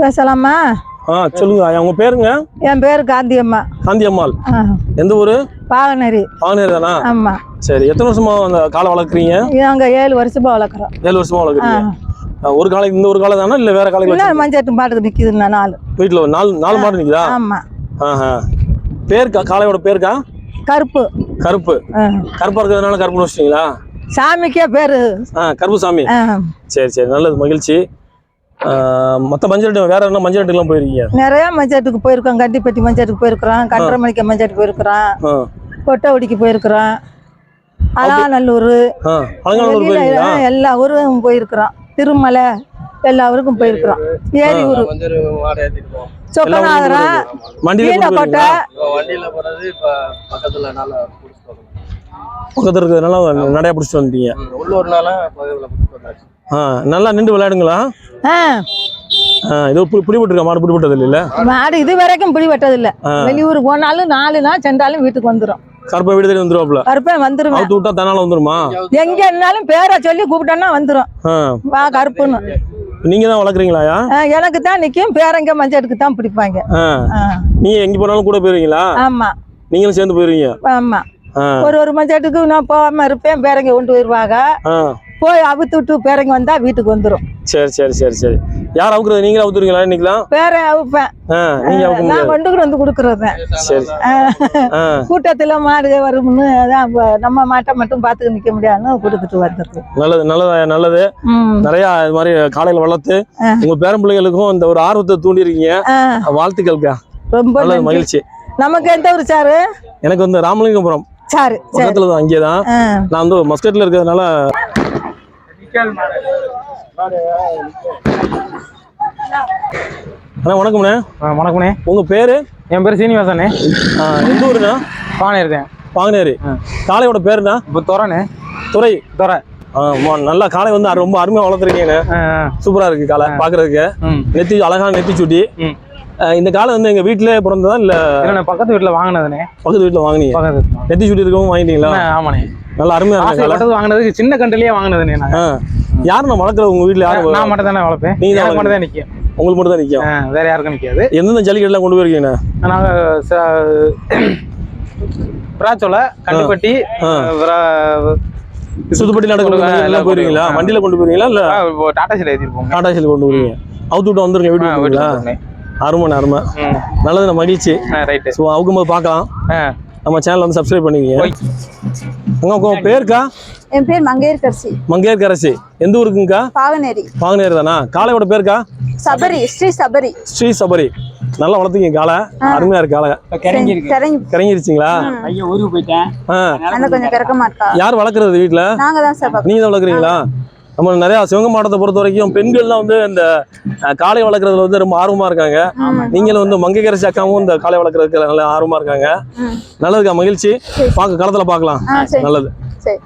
பேசலாமா? ஆ சொல்லுங்க உங்க பேருங்க? என் பேர் காந்தி அம்மா. காந்தி அம்மாள். எந்த ஊரு? பாகனரி பாகனேர் தானா? ஆமாம் சரி எத்தனை வருஷமா அந்த காளை வளர்க்குறீங்க? நாங்கள் ஏழு வருஷமா வளர்க்குறோம். ஏழு வருஷமா வளர்க்குறீங்க. ஒரு காலை இந்த ஒரு காலை தானா இல்ல வேற காலைகள் இன்னும் மஞ்சட்டு பாட்டுக்கு நிற்கிதுண்ணா நாலு. வீட்டுல ஒரு நாலு நாலு மாடு நிக்குதா? ஆமாம் ஆஹா பேருக்கா காளையோட பேருக்கா? கருப்பு. கருப்பு. கருப்பா இருக்கிறதுனால கருப்புன்னு வச்சிட்டீங்களா? சாமிக்கே பேர். கருப்பு சாமி. சரி சரி நல்லது மகிழ்ச்சி. மத்த மஞ்சள் வேற என்ன மஞ்சள் எல்லாம் போயிருக்கீங்க? நிறைய மஞ்சட்டுக்கு போயிருக்கோம். கண்டிப்பட்டி மஞ்சட்டுக்கு போயிருக்கிறோம். கண்டரமணிக்க மஞ்சட்டுக்கு போயிருக்கிறோம். கொட்டவடிக்கு போயிருக்கிறோம். அலாநல்லூர் எல்லா ஊரும் போயிருக்கிறோம் திருமலை எல்லா ஊருக்கும் போயிருக்கிறோம். ஏரி ஊர் கொஞ்சம் மாடு ஏத்திட்டு போவோம். சொக்கநாதரா வண்டியில கொண்டு கீழக்கோட்டை போயிருக்கீங்களா? இப்போ வண்டியில போறது இப்ப பக்கத்துல இருக்கிறதுனால நடையா பிடிச்சிட்டு வந்துட்டீங்க ஆ நல்லா நின்று விளையாடுங்களா? ஆ. இது பிடிபட்டிருக்கா? மாடு பிடிபட்டது இல்ல மாடு இது வரைக்கும் பிடி வெட்டதில்ல ஆ. வெளியூர் போனாலும் நாலு நாள் சென்றாலும் வீட்டுக்கு வந்துடும் கருப்பை வீடு தேடி வந்துருவாப்புல? கருப்பேன் வந்துருவேன். அவுத்து விட்டா தன்னால வந்துருமா? எங்க இருந்தாலும் பேரை சொல்லி கூப்பிட்டோன்னா வந்துடும் ஆ. வா கருப்புன்னு. நீங்க தான் வளர்க்குறீங்களாயா ஆ, எனக்கு தான் நிற்கும் பேரங்க மஞ்சட்டுக்கு தான் பிடிப்பாங்க. நீங்க எங்க போனாலும் கூட போயிருவீங்களா? ஆமா. நீங்களும் சேர்ந்து போயிருவீங்க? ஆமா. ஒரு ஒரு மஞ்சட்டுக்கு நான் போகாம இருப்பேன். பேரங்க கொண்டு போயிருவாங்க. போய் அவுத்து விட்டு பேரங்க வந்தா வீட்டுக்கு வந்துடும் சரி சரி சரி சரி. யார் அவுக்குறது? நீங்களே அவுத்துறீங்களா இன்னைக்குலாம் பேரை அவுப்பேன். நீங்க அவுக்க நான் முடியாது கொண்டு வந்து கொடுக்குறது. சரி. கூட்டத்துல மாடு வரும்னு அதான் நம்ம மாட்டை மட்டும் பார்த்துக்க நிக்க முடியாதுன்னு கொடுத்துட்டு வந்துருக்கு நல்லது நல்லது நல்லது. நிறைய இது மாதிரி காலையில வளர்த்து. உங்க பேரன் பிள்ளைகளுக்கும் இந்த ஒரு ஆர்வத்தை தூண்டி இருக்கீங்க வாழ்த்துக்கள்க்கா. ரொம்ப. மகிழ்ச்சி. நமக்கு எந்த ஊர் சாரு? எனக்கு வந்து ராமலிங்கபுரம். சாரு பக்கத்துல தான் அங்கே தான் ஆ. நான் வந்து மஸ்கட்ல இருக்கிறதுனால அண்ணா வணக்கம்ண்ணே. வணக்கம்ண்ணே. உங்க பேரு? என் பேர் சீனிவாசண்ணே. எந்த ஊருண்ணா? பானை இருக்கேன் பாங்கனேரி ஆ. காளையோட பேருண்ணா? இப்போ துறண்ணே துறை துறை நல்லா காளை வந்து ரொம்ப அருமையா வளர்த்துருக்கீங்க ஆ, ஆ. சூப்பரா இருக்கு காளை பாக்குறதுக்கு. ம். நெத்தி அழகான நெத்தி சுட்டி இந்த காளை வந்து எங்க வீட்டிலே பிறந்ததா இல்ல இல்லைண்ணே பக்கத்து வீட்டில் வாங்கினதுண்ணே பக்கத்து வீட்டுல வாங்குனீங்க. நெத்தி சுட்டி இருக்கவும் வாங்கிட்டீங்களா? ஆமாண்ணே. நல்லா அருமையா இருக்கு வாங்கினதுக்கு சின்ன கண்டுலயே வாங்கினதுண்ணே நான். யாரு நான் வளர்க்குறது உங்க வீட்டுல யாரு நான் மட்டும் தானே வளர்ப்பேன். நீங்க தான் எனக்கு மட்டும் தான் நிற்கும் உங்களுக்கு மட்டும் தான் நிக்கும் வேற யாருக்கும் நிற்காது எந்தெந்த ஜல்லிக்கட்டுலாம் கொண்டு போயிருக்கீங்கண்ணா? நாங்கள் பிராச்சோலை கண்டுப்பட்டி சுத்துப்பட்டி நடக்கிற எல்லாம் போயிருக்கீங்களா. வண்டியில கொண்டு போயிருக்கீங்களா? இல்ல? டாடா சில ஏற்றிருப்போங்க டாடா ஏசில கொண்டு போயிருக்கீங்க. அவுத்து விட்டு வந்துருங்க வீட்டுக்கு போகிறேன் அருமை அருமை. ம். நல்லது நான் மகிழ்ச்சி. ரைட்டு. ஸோ அவுக்கும்போது பார்க்கலாம். நம்ம சேனல் வந்து சப்ஸ்கிரைப் பண்ணிக்கங்க. உங்க உங்க பேருக்கா? என் பேர் மங்கையர்கரசி. மங்கையர்கரசி. எந்த ஊருக்குங்கக்கா? பாவனேரி. பாங்கனேர் தானா? காளையோட பேருக்கா? சபரி ஸ்ரீ சபரி. ஸ்ரீ சபரி. நல்லா வளர்த்துக்கீங்க காளை. அருமையா இருக்கு காளை. கிறங்கி. கிறங்கிருச்சிங்களா? ஐயா ஊருக்கு போயிட்டேன். கொஞ்சம் கிறக்க மாட்டா யார் வளர்க்குறது வீட்டில் நாங்க தான் சார். நீங்க தான் வளர்க்குறீங்களா நம்ம நிறைய சிவங்க மாவட்டத்தை பொறுத்த வரைக்கும் பெண்கள்லாம் வந்து இந்த காளை வளர்க்குறதுல வந்து ரொம்ப ஆர்வமா இருக்காங்க. நீங்களும் வந்து மங்கைக்கரசி அக்காவும் இந்த காளை வளர்க்குறதுக்கு நல்ல ஆர்வமா இருக்காங்க. நல்லதுக்கா? மகிழ்ச்சி. பார்க்க களத்துல பார்க்கலாம் நல்லது. சரி.